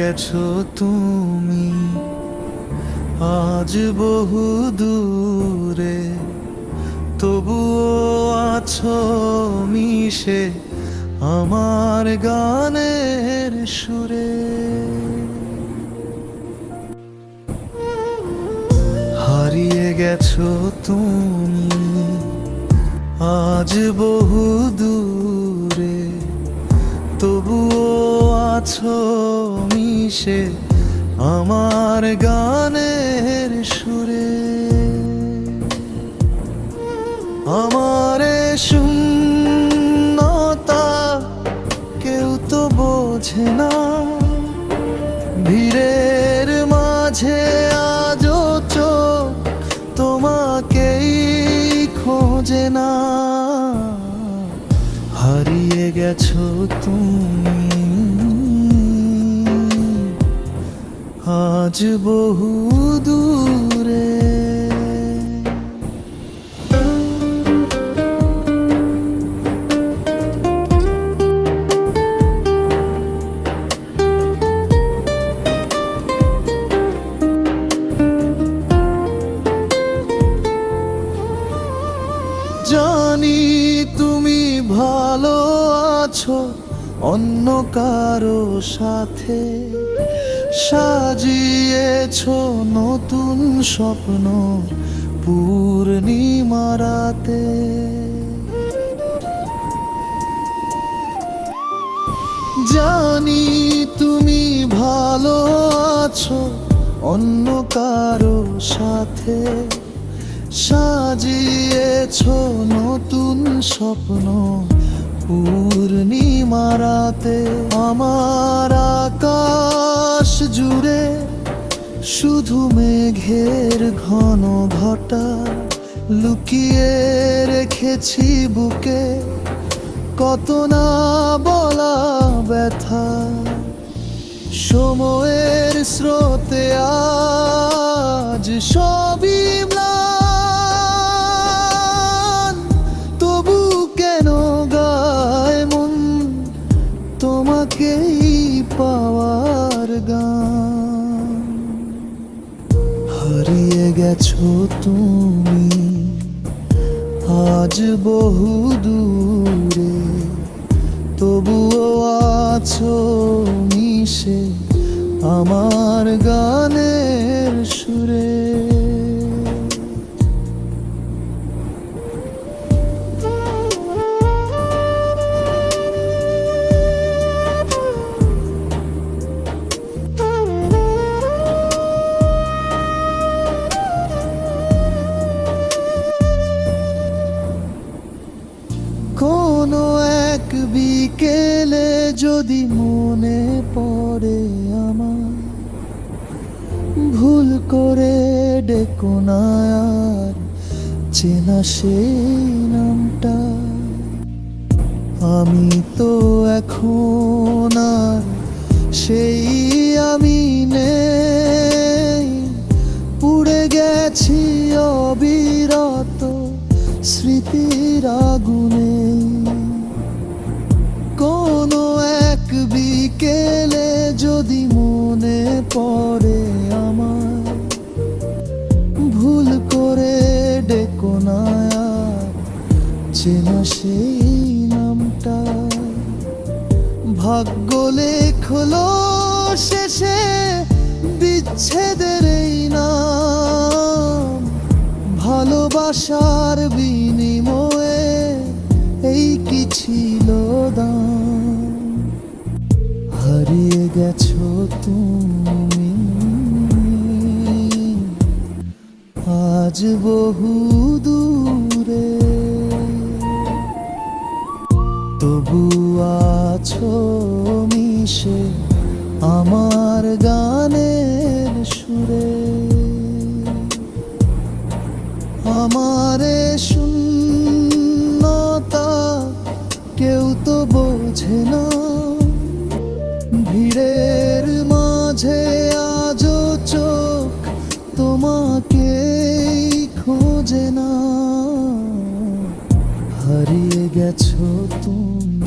গেছো তুমি। আজ বহু দূরে তবুও আছো মিশে আমার গানের সুরে। হারিয়ে গেছো তুমি। আজ বহু দূরে তবুও আছো মিশে আমার গানের সুরে। আমার শূন্যতা কেউ তো বোঝে না। ভিড়ের মাঝে আজও চোখ তোমাকেই খোঁজে না। হারিয়ে গেছো তুমি আজ বহু দূরে। জানি তুমি ভালো আছো অন্য কারও সাথে। সাজিয়েছো নতুন স্বপ্ন পূর্ণিমারাতে। জানি তুমি ভালো আছো অন্য কারও সাথে। সাজিয়েছো নতুন স্বপ্ন পূর্ণিমারাতে। আমার আকাশ জুড়ে শুধু মেঘের ঘন ঘটা লুকিয়ে রেখেছি বুকে। কত না বলা ব্যথা, সময়ের স্রোতে আজ সবই হারিয়ে গেছো তুমি। আজ বহু দূরে তবুও আছো মিশে আমার গানের সুরে। যদি মনে পড়ে আমার, ভুল করে ডেকো না চেনা সেই নামটা। আমি তো এখন আর সেই আমি নেই। পুড়ে গেছি অবিরত স্মৃতির আগুনে বিকেলে যদি মনে পড়ে আমার, ভুল করে ডেকো না চেনা সেই নামটা। ভাগ্য লেখলো শেষে বিচ্ছেদের এই নাম, ভালোবাসার বিনিময়ে গেছো তুমি। আজ বহু দূরে। তবু আছো মিশে আমার গানের সুরে। আমারে শূন্যতা মাঝে আজও চোখ তোমাকে খোঁজে না। হারিয়ে গেছো তুমি।